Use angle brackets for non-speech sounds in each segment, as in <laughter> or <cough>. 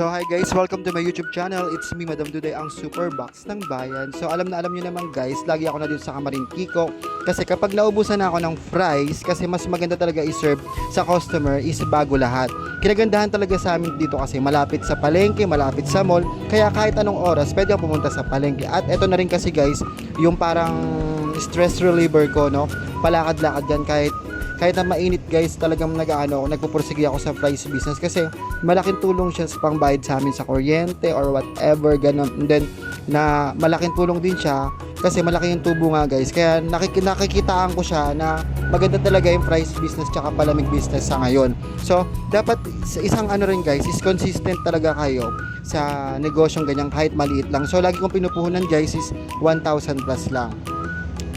So hi guys, welcome to my YouTube channel. It's me, Madam Duday, ang Super Box ng Bayan. So alam na alam nyo naman guys, lagi ako na dito sa Kamarin Kiko. Kasi kapag naubusan na ako ng fries, kasi mas maganda talaga i-serve sa customer is bago lahat. Kinagandahan talaga sa amin dito kasi malapit sa palengke, malapit sa mall. Kaya kahit anong oras, pwede ako pumunta sa palengke. At eto na rin kasi guys, yung parang stress reliever ko, no? Palakad-lakad yan kahit kahit na mainit guys, talagang nag-ano, nagpupursige ako sa fries business kasi malaking tulong siya sa pangbayad sa amin sa kuryente or whatever, ganun. And then, na malaking tulong din siya kasi malaki yung tubo nga guys. Kaya nakik- nakikitaan ko siya na maganda talaga yung fries business tsaka palamig business sa ngayon. So, dapat sa isang ano rin guys, is consistent talaga kayo sa negosyong ganyan kahit maliit lang. So, lagi kong pinupuhunan guys is 1,000 plus lang.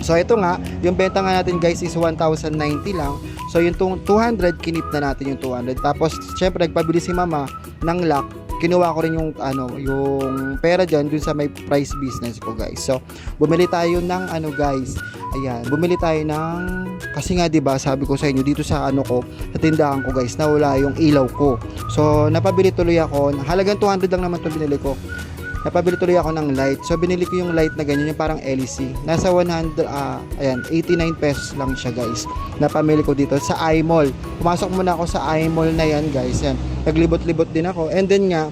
So ito nga, yung benta nga natin guys is 1,090 lang. So yung tung- 200 kinip na natin yung 200. Tapos syempre nagpabili si mama ng lock. Kinuha ko rin yung ano, yung pera diyan dun sa may price business ko guys. So bumili tayo ng ano guys. Ayan, bumili tayo ng kasi nga 'di ba, sabi ko sa inyo dito sa ano ko, sa tindahan ko guys, nawala yung ilaw ko. So napabili tuloy ako. Halagang 200 lang naman 'tong binili ko napabili tuloy ako ng light. So binili ko yung light na ganyan, yung parang LEC. Nasa 100 ah ayan, 89 pesos lang siya, guys. Napamili ko dito sa iMall. Pumasok muna ako sa iMall na yan, guys. Yan. Naglibot-libot din ako. And then nga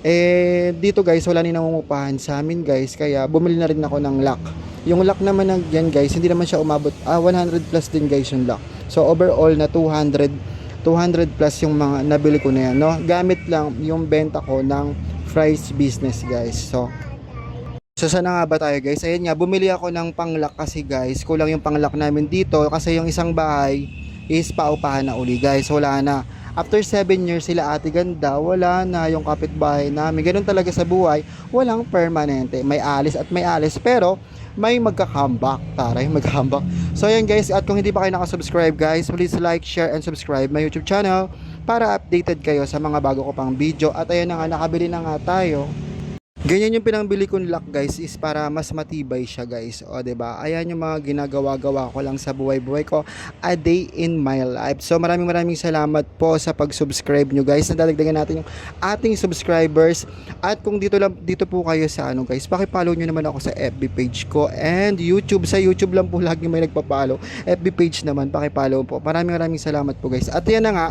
eh dito guys, wala ni nangungupahan sa amin, guys. Kaya bumili na rin ako ng lock. Yung lock naman ng yan, guys, hindi naman siya umabot ah 100 plus din, guys, yung lock. So overall na 200 200 plus yung mga nabili ko na yan, no? Gamit lang yung benta ko ng fries business guys so So saan nga ba tayo guys? Ayun nga, bumili ako ng panglak kasi guys. Kulang yung panglak namin dito kasi yung isang bahay is paupahan na uli guys. Wala na. After 7 years sila ate ganda, wala na yung kapitbahay namin. Ganun talaga sa buhay. Walang permanente. May alis at may alis. Pero may magka-comeback. Taray, magka-comeback. So ayan guys, at kung hindi pa kayo nakasubscribe guys, please like, share, and subscribe my YouTube channel para updated kayo sa mga bago ko pang video. At ayan na nga, nakabili na nga tayo. Ganyan yung pinangbili kong lock guys is para mas matibay siya guys. O ba? Ayan yung mga ginagawa-gawa ko lang sa buhay-buhay ko a day in my life. So maraming maraming salamat po sa pag-subscribe nyo guys. Nadadagdagan natin yung ating subscribers. At kung dito lang dito po kayo sa ano guys, paki-follow nyo naman ako sa FB page ko and YouTube. Sa YouTube lang po <laughs> lagi may nagpa-follow. FB page naman paki-follow po. Maraming maraming salamat po guys. At yan na nga,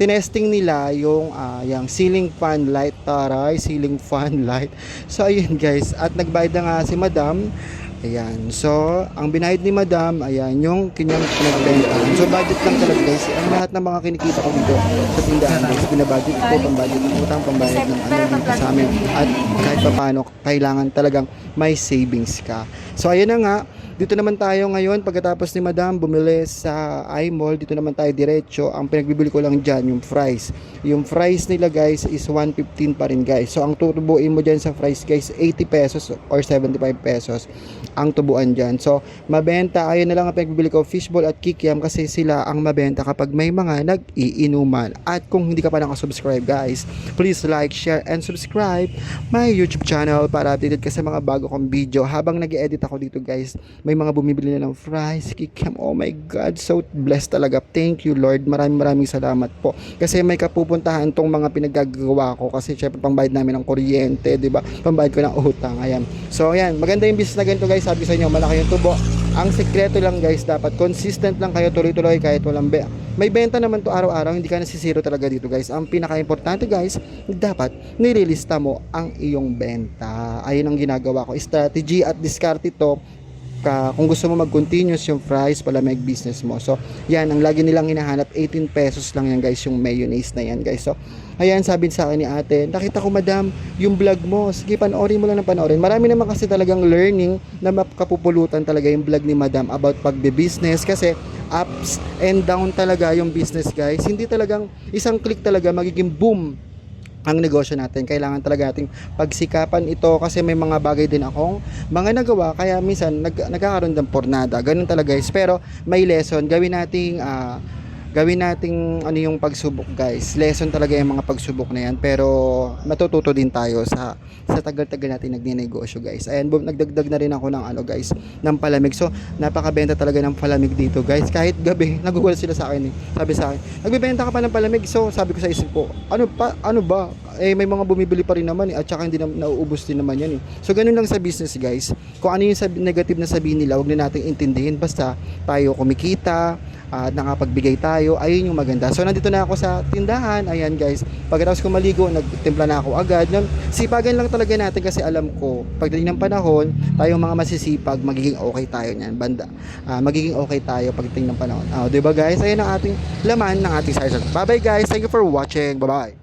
tinesting nila yung uh, yung ceiling fan light taray ceiling <laughs> fan light. So ayun guys. At nagbayad na nga si madam. Ayan. So ang binayad ni madam ayan yung kanyang pinagbentahan so budget lang talaga guys. Ang lahat ng mga kinikita ko dito sa tindahan guys binabudget ko pang budget ng utang pambayad ng ano dito sa amin. At kahit pa paano kailangan talagang may savings ka. So ayun na nga dito naman tayo ngayon pagkatapos ni Madam bumili sa iMall. Dito naman tayo diretso. Ang pinagbibili ko lang dyan yung fries. Yung fries nila guys is 115 pa rin guys. So ang tutubuin mo dyan sa fries guys 80 pesos or 75 pesos ang tubuan dyan. So mabenta. Ayun na lang ang pinagbibili ko fishball at kikiam kasi sila ang mabenta kapag may mga nag-iinuman. At kung hindi ka pa nakasubscribe guys, please like, share, and subscribe my YouTube channel para updated ka sa mga bago kong video. Habang nag edit ako dito guys, may mga bumibili na ng fries, kikiam. Oh my God, so blessed talaga. Thank you Lord. Maraming maraming salamat po. Kasi may kapupuntahan tong mga pinagagawa ko kasi syempre pangbayad namin ng kuryente, 'di ba? Pambayad ko ng utang. Ayan. So ayan, maganda yung business na ganito guys. Sabi sa inyo, malaki yung tubo. Ang sekreto lang guys, dapat consistent lang kayo tuloy-tuloy kahit walang be. May benta naman to araw-araw, hindi ka nasisiro talaga dito guys. Ang pinaka-importante guys, dapat nililista mo ang iyong benta. Ayun ang ginagawa ko. Strategy at discard ito ka, kung gusto mo mag-continuous yung fries pala may business mo. So, yan, ang lagi nilang hinahanap, 18 pesos lang yan guys, yung mayonnaise na yan guys. So, ayan, sabi sa akin ni ate, nakita ko madam, yung vlog mo, sige, panoorin mo lang ng panoorin. Marami naman kasi talagang learning na makapupulutan talaga yung vlog ni madam about pagbe-business kasi ups and down talaga yung business guys. Hindi talagang isang click talaga magiging boom ang negosyo natin. Kailangan talaga nating pagsikapan ito kasi may mga bagay din akong mga nagawa kaya minsan nag, nagkakaroon ng pornada. Ganun talaga guys. Pero may lesson. Gawin nating uh, gawin nating ano yung pagsubok guys. Lesson talaga yung mga pagsubok na yan. Pero matututo din tayo sa sa tagal-tagal natin nagninegosyo guys. Ayan, boom, nagdagdag na rin ako ng ano guys, ng palamig. So, napakabenta talaga ng palamig dito guys. Kahit gabi, <laughs> nagugulat sila sa akin eh. Sabi sa akin, nagbebenta ka pa ng palamig. So, sabi ko sa isip ko, ano pa, ano ba? Eh, may mga bumibili pa rin naman eh. At saka hindi na, nauubos din naman yan eh. So, ganun lang sa business guys. Kung ano yung sabi, negative na sabihin nila, huwag na nating intindihin. Basta, tayo kumikita, at nakapagbigay tayo, ayun yung maganda. So nandito na ako sa tindahan, ayan guys. Pagkatapos ko maligo, nagtimpla na ako agad. Yun, sipagan lang talaga natin kasi alam ko, pagdating ng panahon, tayong mga masisipag, magiging okay tayo niyan, banda. Ah, magiging okay tayo pagdating ng panahon. Ah, 'di ba guys? Ayun ang ating laman ng ating side. Bye bye guys. Thank you for watching. Bye bye.